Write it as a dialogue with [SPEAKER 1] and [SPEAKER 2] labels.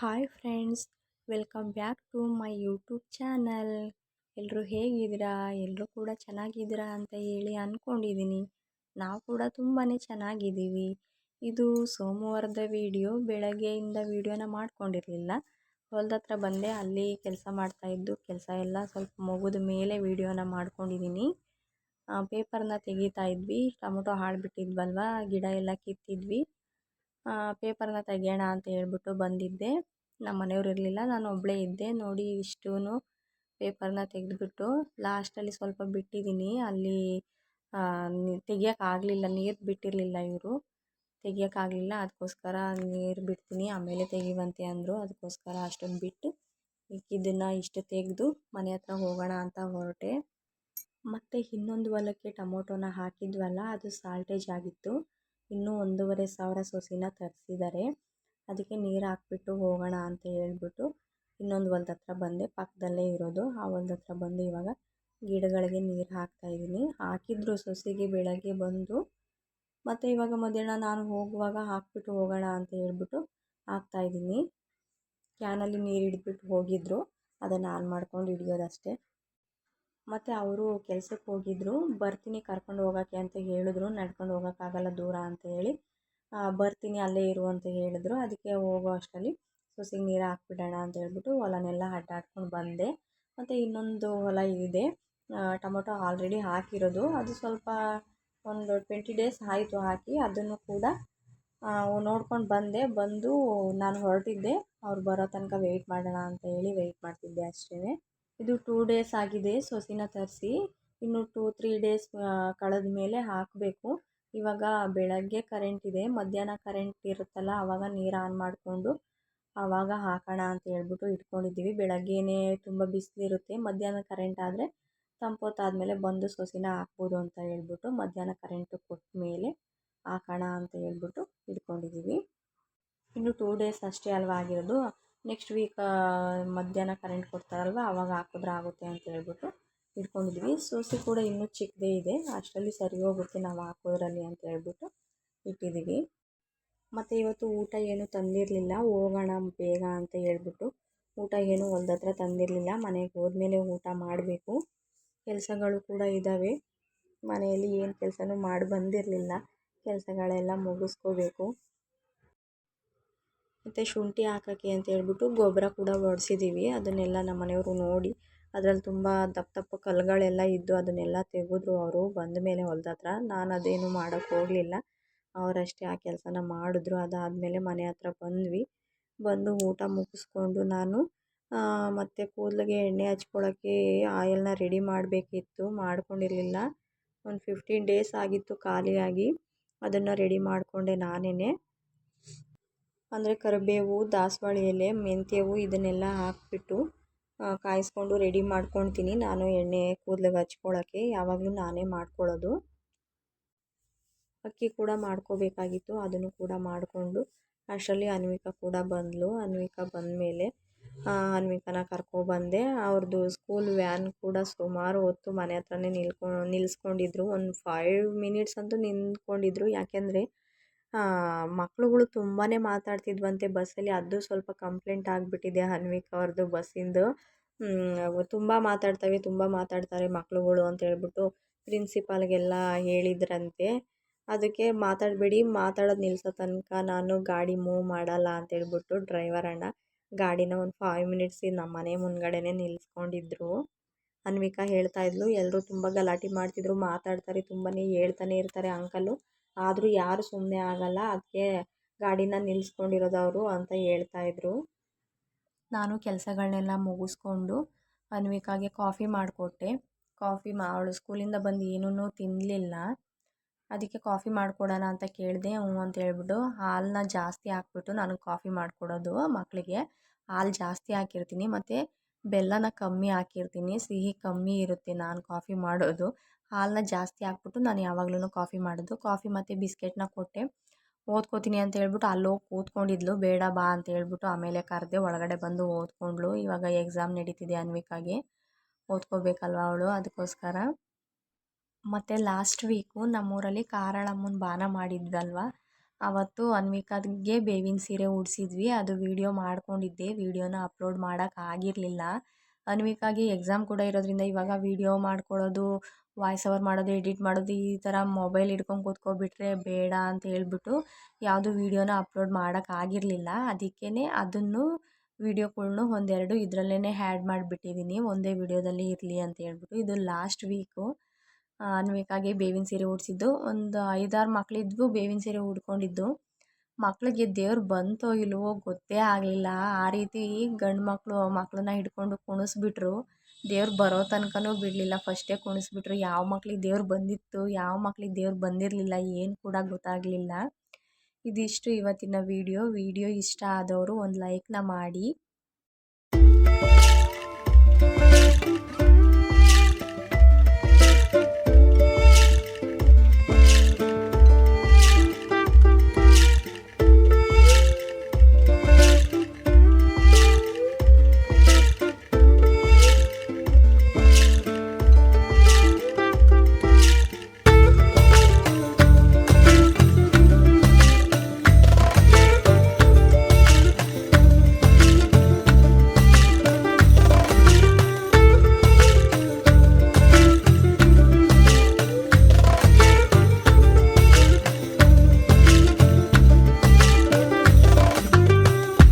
[SPEAKER 1] Hi friends welcome back to my YouTube channel ಎಲ್ಲರೂ ಹೇಗಿದ್ದೀರಾ? ಎಲ್ಲರೂ ಕೂಡ ಚೆನ್ನಾಗಿದ್ದೀರಾ ಅಂತ ಹೇಳಿ ಅಂದ್ಕೊಂಡಿದ್ದೀನಿ ನಾವು ಕೂಡ ತುಂಬಾ ಚೆನ್ನಾಗಿದ್ದೀವಿ. ಇದು ಸೋಮವಾರದ ವಿಡಿಯೋ, ಬೆಳಗ್ಗೆಯಿಂದ ವಿಡಿಯೋನ ಮಾಡ್ಕೊಂಡಿರಲಿಲ್ಲ. ಹೊಲ್ದ ಹತ್ರ ಬಂದೆ, ಅಲ್ಲಿ ಕೆಲಸ ಮಾಡ್ತಾಯಿದ್ದು ಕೆಲಸ ಎಲ್ಲ ಸ್ವಲ್ಪ ಮುಗಿದ ಮೇಲೆ ವಿಡಿಯೋನ ಮಾಡ್ಕೊಂಡಿದ್ದೀನಿ. ಪೇಪರ್ನ ತೆಗಿತಾ ಇದ್ವಿ. ಟೊಮೊಟೊ ಹಾಳ್ಬಿಟ್ಟಿದ್ವಲ್ವ ಗಿಡ ಎಲ್ಲ ಕಿತ್ತಿದ್ವಿ. ಪೇಪರ್ನ ತೆಗೆಯೋಣ ಅಂತ ಹೇಳ್ಬಿಟ್ಟು ಬಂದಿದ್ದೆ. ನಮ್ಮ ಮನೆಯವ್ರು ಇರಲಿಲ್ಲ. ನಾನು ಒಬ್ಬಳೇ ಇದ್ದೆ. ನೋಡಿ ಇಷ್ಟೂ ಪೇಪರ್ನ ತೆಗೆದ್ಬಿಟ್ಟು ಲಾಸ್ಟಲ್ಲಿ ಸ್ವಲ್ಪ ಬಿಟ್ಟಿದ್ದೀನಿ. ಅಲ್ಲಿ ತೆಗಿಯೋಕ್ಕಾಗಲಿಲ್ಲ. ನೀರು ಬಿಟ್ಟಿರಲಿಲ್ಲ ಇವರು. ತೆಗಿಯೋಕ್ಕಾಗಲಿಲ್ಲ. ಅದಕ್ಕೋಸ್ಕರ ನೀರು ಬಿಡ್ತೀನಿ. ಆಮೇಲೆ ತೆಗಿವಂತೆ ಅಂದರು. ಅದಕ್ಕೋಸ್ಕರ ಅಷ್ಟೊಂದು ಬಿಟ್ಟು ಇದನ್ನು ಇಷ್ಟು ತೆಗೆದು ಮನೆ ಹತ್ರ ಹೋಗೋಣ ಅಂತ ಹೊರಟೆ. ಮತ್ತು ಇನ್ನೊಂದು ಹೊಲಕ್ಕೆ ಟೊಮೊಟೊನ ಹಾಕಿದ್ವಲ್ಲ, ಅದು ಸಾಲ್ಟೇಜ್ ಆಗಿತ್ತು. ಇನ್ನೂ ಒಂದೂವರೆ ಸಾವಿರ ಸೊಸಿನ ತರಿಸಿದ್ದಾರೆ ಅದಕ್ಕೆ ನೀರು ಹಾಕ್ಬಿಟ್ಟು ಹೋಗೋಣ ಅಂತ ಹೇಳ್ಬಿಟ್ಟು ಇನ್ನೊಂದು ಹೊಲ್ದ ಹತ್ರ ಬಂದೆ. ಪಕ್ಕದಲ್ಲೇ ಇರೋದು. ಆ ಹೊಲ್ದ ಹತ್ರ ಬಂದು ಇವಾಗ ಗಿಡಗಳಿಗೆ ನೀರು ಹಾಕ್ತಾಯಿದ್ದೀನಿ ಹಾಕಿದ್ರು ಸೊಸೆಗೆ ಬೆಳಗ್ಗೆ ಬಂದು. ಮತ್ತು ಇವಾಗ ಮಧ್ಯಾಹ್ನ ನಾನು ಹೋಗುವಾಗ ಹಾಕ್ಬಿಟ್ಟು ಹೋಗೋಣ ಅಂತ ಹೇಳ್ಬಿಟ್ಟು ಹಾಕ್ತಾಯಿದ್ದೀನಿ ಕ್ಯಾನಲ್ಲಿ ನೀರು ಹಿಡಿದ್ಬಿಟ್ಟು ಹೋಗಿದ್ದರು ಅದನ್ನು ಆನ್ ಮಾಡ್ಕೊಂಡು ಹಿಡಿಯೋದಷ್ಟೇ. ಮತ್ತು ಅವರು ಕೆಲ್ಸಕ್ಕೆ ಹೋಗಿದ್ರು. ಬರ್ತೀನಿ ಕರ್ಕೊಂಡು ಹೋಗೋಕ್ಕೆ ಅಂತ ಹೇಳಿದ್ರು. ನಡ್ಕೊಂಡು ಹೋಗೋಕ್ಕಾಗಲ್ಲ ದೂರ ಅಂತ ಹೇಳಿ ಬರ್ತೀನಿ ಅಲ್ಲೇ ಇರು ಅಂತ ಹೇಳಿದ್ರು. ಅದಕ್ಕೆ ಹೋಗೋ ಅಷ್ಟರಲ್ಲಿ ಸೊಸೆಗೆ ನೀರು ಹಾಕ್ಬಿಡೋಣ ಅಂತ ಹೇಳ್ಬಿಟ್ಟು ಹೊಲನೆಲ್ಲ ಅಡ್ಡಾಡ್ಕೊಂಡು ಬಂದೆ. ಮತ್ತು ಇನ್ನೊಂದು ಹೊಲ ಇದೆ. ಟೊಮೊಟೊ ಆಲ್ರೆಡಿ ಹಾಕಿರೋದು. ಅದು ಸ್ವಲ್ಪ ಒಂದು ಟ್ವೆಂಟಿ ಡೇಸ್ ಆಯಿತು ಹಾಕಿ ಅದನ್ನು ಕೂಡ ನೋಡ್ಕೊಂಡು ಬಂದೆ. ಬಂದು ನಾನು ಹೊರಟಿದ್ದೆ. ಅವ್ರು ಬರೋ ತನಕ ವೆಯ್ಟ್ ಮಾಡೋಣ ಅಂತ ಹೇಳಿ ವೆಯ್ಟ್ ಮಾಡ್ತಿದ್ದೆ ಅಷ್ಟೇ ಇದು ಟೂ ಡೇಸ್ ಆಗಿದೆ, ಸೊಸಿನ ತರಿಸಿ. ಇನ್ನು ಟೂ ತ್ರೀ ಡೇಸ್ ಕಳೆದ ಮೇಲೆ ಹಾಕಬೇಕು. ಇವಾಗ ಬೆಳಗ್ಗೆ ಕರೆಂಟ್ ಇದೆ, ಮಧ್ಯಾಹ್ನ ಕರೆಂಟ್ ಇರುತ್ತಲ್ಲ ಆವಾಗ ನೀರು ಆನ್ ಮಾಡಿಕೊಂಡು ಆವಾಗ ಹಾಕೋಣ ಅಂತ ಹೇಳ್ಬಿಟ್ಟು ಇಟ್ಕೊಂಡಿದ್ದೀವಿ. ಬೆಳಗ್ಗೆನೇ ತುಂಬ ಬಿಸಿಲಿರುತ್ತೆ, ಮಧ್ಯಾಹ್ನ ಕರೆಂಟ್ ಆದರೆ ತಂಪೊತ್ತಾದಮೇಲೆ ಬಂದು ಸೊಸಿನ ಹಾಕ್ಬೋದು ಅಂತ ಹೇಳ್ಬಿಟ್ಟು ಮಧ್ಯಾಹ್ನ ಕರೆಂಟು ಕೊಟ್ಟ ಮೇಲೆ ಹಾಕೋಣ ಅಂತ ಹೇಳ್ಬಿಟ್ಟು ಇಟ್ಕೊಂಡಿದ್ದೀವಿ. ಇನ್ನು ಟೂ ಡೇಸ್ ಅಷ್ಟೇ ಅಲ್ವಾ ಆಗಿರೋದು? ನೆಕ್ಸ್ಟ್ ವೀಕ್ ಮಧ್ಯಾಹ್ನ ಕರೆಂಟ್ ಕೊಡ್ತಾರಲ್ವ ಆವಾಗ ಹಾಕಿದ್ರೆ ಆಗುತ್ತೆ ಅಂತ ಹೇಳ್ಬಿಟ್ಟು ಇಟ್ಕೊಂಡಿದ್ವಿ. ಸೋಸಿ ಕೂಡ ಇನ್ನೂ ಚಿಕ್ಕದೇ ಇದೆ. ಅಷ್ಟರಲ್ಲಿ ಸರಿ ಹೋಗುತ್ತೆ, ನಾವು ಹಾಕೋದ್ರಲ್ಲಿ ಅಂತ ಹೇಳ್ಬಿಟ್ಟು ಇಟ್ಟಿದ್ದೀವಿ. ಮತ್ತು ಇವತ್ತು ಊಟ ಏನು ತಂದಿರಲಿಲ್ಲ, ಹೋಗೋಣ ಬೇಗ ಅಂತ ಹೇಳ್ಬಿಟ್ಟು ಊಟ ಏನು ಹೊಲ್ದ ತಂದಿರಲಿಲ್ಲ. ಮನೆಗೆ ಹೋದ್ಮೇಲೆ ಊಟ ಮಾಡಬೇಕು. ಕೆಲಸಗಳು ಕೂಡ ಇದ್ದಾವೆ ಮನೆಯಲ್ಲಿ ಏನು ಕೆಲಸನೂ ಮಾಡಿ ಬಂದಿರಲಿಲ್ಲ. ಕೆಲಸಗಳೆಲ್ಲ ಮುಗಿಸ್ಕೋಬೇಕು. ಮತ್ತು ಶುಂಠಿ ಹಾಕೋಕ್ಕೆ ಅಂತ ಹೇಳ್ಬಿಟ್ಟು ಗೊಬ್ಬರ ಕೂಡ ಹೊಡ್ಸಿದ್ದೀವಿ ಅದನ್ನೆಲ್ಲ ನಮ್ಮ ಮನೆಯವರು ನೋಡಿ ಅದ್ರಲ್ಲಿ ತುಂಬ ದಪ್ಪ ದಪ್ಪ ಕಲ್ಲುಗಳೆಲ್ಲ ಇದ್ದು ಅದನ್ನೆಲ್ಲ ತೆಗೆದ್ರು ಅವರು ಬಂದ ಮೇಲೆ ಹೊಲ್ದ ಹತ್ರ. ನಾನು ಅದೇನು ಮಾಡೋಕ್ಕೆ ಹೋಗಲಿಲ್ಲ. ಅವರಷ್ಟೇ ಆ ಕೆಲಸನ ಮಾಡಿದ್ರು. ಅದಾದಮೇಲೆ ಮನೆ ಹತ್ರ ಬಂದ್ವಿ. ಬಂದು ಊಟ ಮುಗಿಸ್ಕೊಂಡು ನಾನು ಮತ್ತು ಕೂದಲಿಗೆ ಎಣ್ಣೆ ಹಚ್ಕೊಳ್ಳೋಕ್ಕೆ ಆಯಿಲ್ನ ರೆಡಿ ಮಾಡಬೇಕಿತ್ತು. ಮಾಡ್ಕೊಂಡಿರಲಿಲ್ಲ. ಒಂದು ಫಿಫ್ಟೀನ್ ಡೇಸ್ ಆಗಿತ್ತು ಖಾಲಿಯಾಗಿ. ಅದನ್ನು ರೆಡಿ ಮಾಡಿಕೊಂಡೆ ನಾನೇ ಅಂದರೆ ಕರಿಬೇವು, ದಾಸವಾಳ ಎಲೆ, ಮೆಂತ್ಯವು ಇದನ್ನೆಲ್ಲ ಹಾಕಿಬಿಟ್ಟು ಕಾಯಿಸ್ಕೊಂಡು ರೆಡಿ ಮಾಡ್ಕೊಳ್ತೀನಿ. ನಾನು ಎಣ್ಣೆ ಕೂದಲಿಗೆ ಹಚ್ಕೊಳ್ಳೋಕ್ಕೆ ಯಾವಾಗಲೂ ನಾನೇ ಮಾಡ್ಕೊಳ್ಳೋದು ಅಕ್ಕಿ ಕೂಡ ಮಾಡ್ಕೋಬೇಕಾಗಿತ್ತು. ಅದನ್ನು ಕೂಡ ಮಾಡಿಕೊಂಡು, ಅಷ್ಟರಲ್ಲಿ ಅನ್ವಿಕಾ ಕೂಡ ಬಂದಳು ಅನ್ವಿಕಾ ಬಂದಮೇಲೆ ಅನ್ವಿಕಾನ ಕರ್ಕೊಬಂದೆ ಅವ್ರದ್ದು ಸ್ಕೂಲ್ ವ್ಯಾನ್ ಕೂಡ ಸುಮಾರು ಹೊತ್ತು ಮನೆ ಹತ್ರನೇ ನಿಲ್ಕೊ ನಿಲ್ಲಿಸ್ಕೊಂಡಿದ್ರು ಒಂದು ಫೈವ್ ಮಿನಿಟ್ಸ್ ಅಂತೂ ನಿಂತ್ಕೊಂಡಿದ್ರು. ಯಾಕೆಂದರೆ ಮಕ್ಳುಗಳು ತುಂಬಾ ಮಾತಾಡ್ತಿದ್ವಂತೆ ಬಸ್ಸಲ್ಲಿ. ಅದು ಸ್ವಲ್ಪ ಕಂಪ್ಲೇಂಟ್ ಆಗಿಬಿಟ್ಟಿದೆ ಅನ್ವಿಕಾ ಅವ್ರದ್ದು ಬಸ್ಸಿಂದು. ತುಂಬ ಮಾತಾಡ್ತವೆ, ತುಂಬ ಮಾತಾಡ್ತಾರೆ ಮಕ್ಳುಗಳು ಅಂತ ಹೇಳ್ಬಿಟ್ಟು ಪ್ರಿನ್ಸಿಪಾಲ್ಗೆಲ್ಲ ಹೇಳಿದ್ರಂತೆ. ಅದಕ್ಕೆ ಮಾತಾಡಬೇಡಿ, ಮಾತಾಡೋದು ನಿಲ್ಸೋ ತನಕ ನಾನು ಗಾಡಿ ಮೂವ್ ಮಾಡಲ್ಲ ಅಂತೇಳ್ಬಿಟ್ಟು ಡ್ರೈವರ್ ಅಣ್ಣ ಗಾಡಿನ ಒಂದು ಫೈವ್ ಮಿನಿಟ್ಸ್ ನಮ್ಮ ಮನೆ ಮುಂದ್ಗಡೆನೇ ನಿಲ್ಲಿಸ್ಕೊಂಡಿದ್ರು ಅನ್ವಿಕಾ ಹೇಳ್ತಾ ಇದ್ಲು ಎಲ್ಲರೂ ತುಂಬ ಗಲಾಟೆ ಮಾಡ್ತಿದ್ರು, ಮಾತಾಡ್ತಾರೆ ತುಂಬಾ ಹೇಳ್ತಾನೆ ಇರ್ತಾರೆ ಅಂಕಲು. ಆದರೂ ಯಾರು ಸುಮ್ಮನೆ ಆಗಲ್ಲ ಅದಕ್ಕೆ ಗಾಡಿನ ನಿಲ್ಲಿಸ್ಕೊಂಡಿರೋದು ಅವರು ಅಂತ ಹೇಳ್ತಾಯಿದ್ರು ನಾನು ಕೆಲಸಗಳನ್ನೆಲ್ಲ ಮುಗಿಸ್ಕೊಂಡು ಅನ್ವಿಕಾಗೆ ಕಾಫಿ ಮಾಡಿಕೊಟ್ಟೆ. ಕಾಫಿ ಮಾ, ಅವಳು ಸ್ಕೂಲಿಂದ ಬಂದು ಏನೂ ತಿನ್ನಲಿಲ್ಲ ಅದಕ್ಕೆ ಕಾಫಿ ಮಾಡಿಕೊಡೋಣ ಅಂತ ಕೇಳಿದೆ, ಹ್ಞೂ ಅಂತ ಹೇಳ್ಬಿಟ್ಟು ಹಾಲನ್ನ ಜಾಸ್ತಿ ಹಾಕ್ಬಿಟ್ಟು ನಾನು ಕಾಫಿ ಮಾಡಿಕೊಡೋದು ಮಕ್ಕಳಿಗೆ ಹಾಲು ಜಾಸ್ತಿ ಹಾಕಿರ್ತೀನಿ, ಮತ್ತು ಬೆಲ್ಲನ ಕಮ್ಮಿ ಹಾಕಿರ್ತೀನಿ, ಸಿಹಿ ಕಮ್ಮಿ ಇರುತ್ತೆ ನಾನು ಕಾಫಿ ಮಾಡೋದು. ಹಾಲನ್ನ ಜಾಸ್ತಿ ಹಾಕ್ಬಿಟ್ಟು ನಾನು ಯಾವಾಗ್ಲೂ ಕಾಫಿ ಮಾಡೋದು. ಕಾಫಿ ಮತ್ತು ಬಿಸ್ಕೆಟ್ನ ಕೊಟ್ಟೆ. ಓದ್ಕೋತೀನಿ ಅಂತ ಹೇಳ್ಬಿಟ್ಟು ಅಲ್ಲೋಗಿ ಕೂತ್ಕೊಂಡಿದ್ಲು. ಬೇಡ ಬಾ ಅಂತ ಹೇಳ್ಬಿಟ್ಟು ಆಮೇಲೆ ಕರೆದೆ ಒಳಗಡೆ ಬಂದು ಓದ್ಕೊಂಡ್ಳು. ಇವಾಗ ಎಕ್ಸಾಮ್ ನಡೀತಿದೆ ಅನ್ವಿಕಾಗೆ. ಓದ್ಕೋಬೇಕಲ್ವ ಅವಳು? ಅದಕ್ಕೋಸ್ಕರ. ಮತ್ತು ಲಾಸ್ಟ್ ವೀಕು ನಮ್ಮೂರಲ್ಲಿ ಕಾರಳಮ್ಮನ ಬಾನ ಮಾಡಿದ್ವಲ್ವ ಅವತ್ತು ಅನ್ವಿಕಾಗೆ ಬೇವಿನ ಸೀರೆ ಉಡಿಸಿದ್ವಿ. ಅದು ವಿಡಿಯೋ ಮಾಡ್ಕೊಂಡಿದ್ದೆ. ವಿಡಿಯೋನ ಅಪ್ಲೋಡ್ ಮಾಡೋಕ್ಕಾಗಿರಲಿಲ್ಲ ಅನ್ವಿಕಾಗೆ ಎಕ್ಸಾಮ್ ಕೂಡ ಇರೋದ್ರಿಂದ ಇವಾಗ ವೀಡಿಯೋ ಮಾಡ್ಕೊಳ್ಳೋದು ವಾಯ್ಸ್ ಓವರ್ ಮಾಡೋದು ಎಡಿಟ್ ಮಾಡೋದು ಈ ಥರ ಮೊಬೈಲ್ ಹಿಡ್ಕೊಂಡು ಕೂತ್ಕೊಬಿಟ್ರೆ ಬೇಡ ಅಂತ ಹೇಳ್ಬಿಟ್ಟು ಯಾವುದು ವೀಡಿಯೋನ ಅಪ್ಲೋಡ್ ಮಾಡೋಕ್ಕಾಗಿರಲಿಲ್ಲ ಅದಕ್ಕೇ ಅದನ್ನು ವೀಡಿಯೋಗಳ್ನು ಒಂದೆರಡು ಇದರಲ್ಲೇ ಹ್ಯಾಡ್ ಮಾಡಿಬಿಟ್ಟಿದ್ದೀನಿ ಒಂದೇ ವೀಡಿಯೋದಲ್ಲಿ ಇರಲಿ ಅಂತ ಹೇಳ್ಬಿಟ್ಟು ಇದು ಲಾಸ್ಟ್ ವೀಕು ಅನ್ವಿಕಾಗೆ ಬೇವಿನ ಸೀರೆ ಉಡಿಸಿದ್ದು. ಒಂದು ಐದಾರು ಮಕ್ಕಳಿದ್ವು ಬೇವಿನ ಸೀರೆ ಉಟ್ಕೊಂಡಿದ್ದು ಮಕ್ಕಳಿಗೆ ದೇವ್ರು ಬಂತೋ ಇಲ್ವೋ ಗೊತ್ತೇ ಆಗಲಿಲ್ಲ. ಆ ರೀತಿ ಗಂಡು ಮಕ್ಕಳು ಮಕ್ಕಳನ್ನ ಹಿಡ್ಕೊಂಡು ಕುಣಿಸ್ಬಿಟ್ರು. ದೇವ್ರು ಬರೋ ತನಕನೂ ಬಿಡಲಿಲ್ಲ. ಫಸ್ಟೇ ಕುಣಿಸ್ಬಿಟ್ರು. ಯಾವ ಮಕ್ಳಿಗೆ ದೇವ್ರು ಬಂದಿತ್ತು, ಯಾವ ಮಕ್ಳಿಗೆ ದೇವ್ರು ಬಂದಿರಲಿಲ್ಲ, ಏನು ಕೂಡ ಗೊತ್ತಾಗಲಿಲ್ಲ. ಇದಿಷ್ಟು ಇವತ್ತಿನ ವೀಡಿಯೋ. ವೀಡಿಯೋ ಇಷ್ಟ ಆದವರು ಒಂದು ಲೈಕ್ನ ಮಾಡಿ.